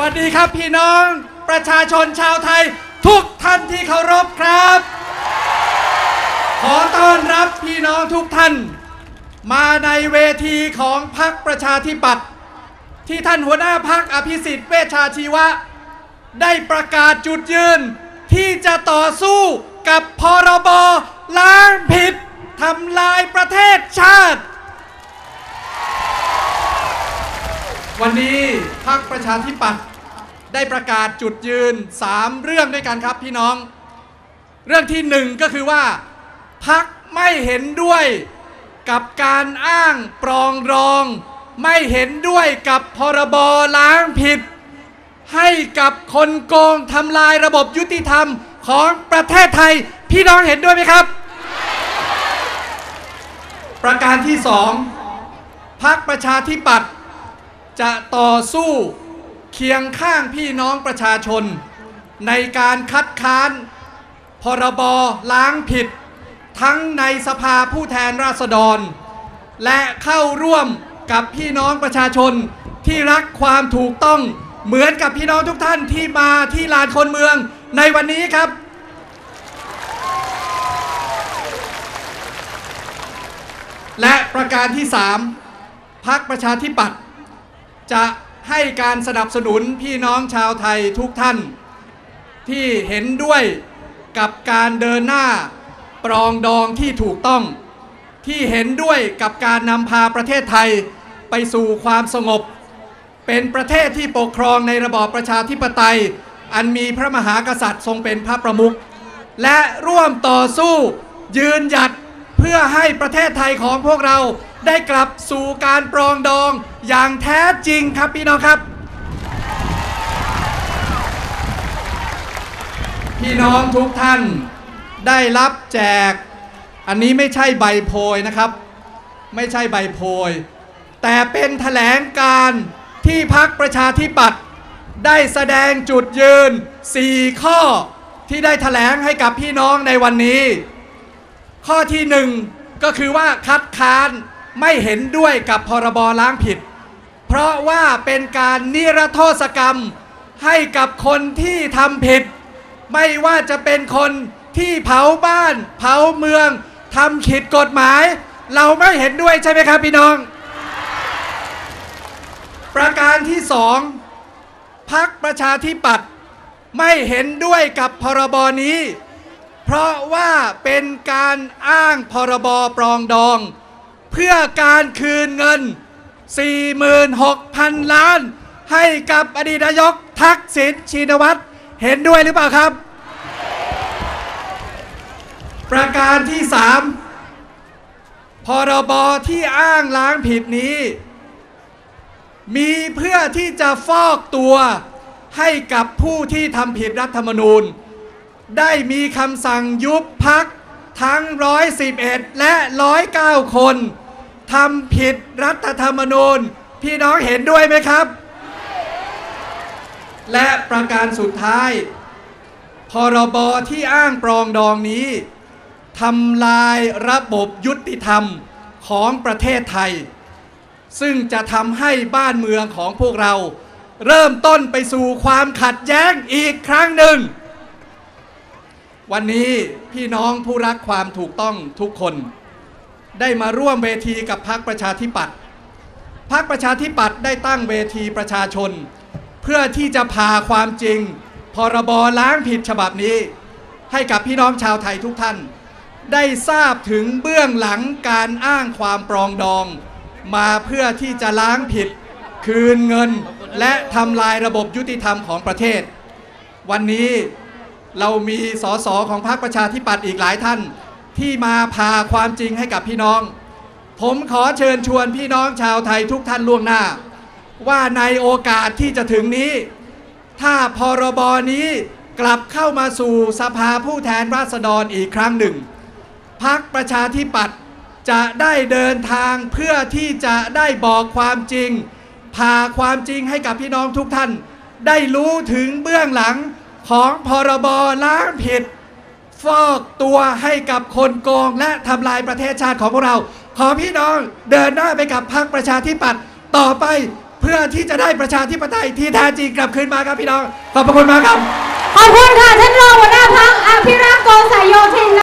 วัสดีครับพี่น้องประชาชนชาวไทยทุกท่านที่เคารพครับ ขอต้อนรับพี่น้องทุกท่าน มาในเวทีของพรรคประชาธิปัตย์ที่ท่านหัวหน้าพรรคอภิสิทธิ์เวชชาชีวะ ได้ประกาศจุดยืน ที่จะต่อสู้กับพรบล้างผิดทำลายประเทศชาติ วันนี้พรรคประชาธิปัตย์ได้ประกาศจุดยืน 3 เรื่องด้วยกันครับพี่น้อง เรื่องที่หนึ่งก็คือว่าพักไม่เห็นด้วยกับการอ้างปรองรอง ไม่เห็นด้วยกับพรบล้างผิด ให้กับคนโกงทำลายระบบยุติธรรมของประเทศไทย พี่น้องเห็นด้วยไหมครับ ประการที่สองพักประชาธิปัตย์ จะต่อสู้เคียงข้างพี่น้องประชาชน ในการคัดค้าน พรบล้างผิด ทั้งในสภาผู้แทนราษฎร และเข้าร่วมกับพี่น้องประชาชนที่รักความถูกต้องเหมือนกับพี่น้องทุกท่านที่มาที่ลานคนเมืองในวันนี้ครับ และประการที่ 3พักประชาธิปัตย์ จะให้การสนับสนุนพี่น้องชาวไทยทุกท่าน ที่เห็นด้วยกับการเดินหน้าปรองดองที่ถูกต้อง ที่เห็นด้วยกับการนำพาประเทศไทยไปสู่ความสงบ เป็นประเทศที่ปกครองในระบอบประชาธิปไตย อันมีพระมหากษัตริย์ทรงเป็นพระประมุขและร่วมต่อสู้ยืนหยัดเพื่อให้ประเทศไทยของพวกเรา ได้กลับสู่การปรองดองอย่างแท้จริงครับพี่น้องครับ พี่น้องทุกท่านได้รับแจก อันนี้ไม่ใช่ใบโพยนะครับ ไม่ใช่ใบโพย แต่เป็นแถลงการที่พักประชาธิปัตย์ได้แสดงจุดยืน 4 ข้อที่ได้แถลงให้กับพี่น้องในวันนี้ ข้อที่หนึ่งก็คือว่าคัดค้าน ไม่เห็นด้วยกับพรบล้างผิด เพราะว่าเป็นการนิรโทษกรรมให้กับคนที่ทำผิด ไม่ว่าจะเป็นคนที่เผาบ้าน เผาเมืองทำผิดกฎหมาย เราไม่เห็นด้วยใช่ไหมครับพี่น้อง ประการที่สองพักประชาธิปัตย์ไม่เห็นด้วยกับพรบนี้ เพราะว่าเป็นการอ้างพรบปรองดอง เพื่อการคืนเงิน 46,000 ล้าน ให้กับอดีตนายกทักษิณชินวัตรเห็นด้วยหรือเปล่าครับ ประการที่ 3 พรบที่อ้างล้างผิดนี้ มีเพื่อที่จะฟอกตัวให้กับผู้ที่ทำผิดรัฐธรรมนูญ ได้มีคำสั่งยุบพัก ทั้ง 111 และ 109 คนทำผิดรัฐธรรมนูญ พี่น้องเห็นด้วยไหมครับ และประการสุดท้าย พรบที่อ้างปรองดองนี้ทำลายระบบยุติธรรมของประเทศไทย ซึ่งจะทำให้บ้านเมืองของพวกเรา เริ่มต้นไปสู่ความขัดแย้งอีกครั้งหนึ่ง วันนี้พี่น้องผู้รักความถูกต้องทุกคน ได้มาร่วมเวทีกับพรรคประชาธิปัตย์พรรคประชาธิปัตย์ได้ตั้งเวทีประชาชน เพื่อที่จะพาความจริง พรบล้างผิดฉบับนี้ ให้กับพี่น้องชาวไทยทุกท่าน ได้ทราบถึงเบื้องหลังการอ้างความปรองดอง มาเพื่อที่จะล้างผิด คืนเงิน และทำลายระบบยุติธรรมของประเทศ วันนี้ เรามีสสของพรรคประชาธิปัตย์อีกหลายท่าน ที่มาพาความจริงให้กับพี่น้อง ผมขอเชิญชวนพี่น้องชาวไทยทุกท่านล่วงหน้า ว่าในโอกาสที่จะถึงนี้ ถ้าพรบนี้กลับเข้ามาสู่สภาผู้แทนราษฎรอีกครั้งหนึ่งพักประชาธิปัตย์จะได้เดินทางเพื่อที่จะได้บอกความจริงพาความจริงให้กับพี่น้องทุกท่าน ได้รู้ถึงเบื้องหลัง ของพรบล้างผิด ฟอกตัวให้กับคนโกง และทำลายประเทศชาติของพวกเรา ขอพี่น้องเดินหน้าไปกับพรรคประชาธิปัตย์ต่อไปเพื่อที่จะได้ประชาธิปไตยที่แท้จริงกลับคืนมาครับพี่น้อง ขอบพระคุณมากครับ ขอบคุณค่ะ ท่านรองหัวหน้าพักอภิรักษ์โกสายโยธิน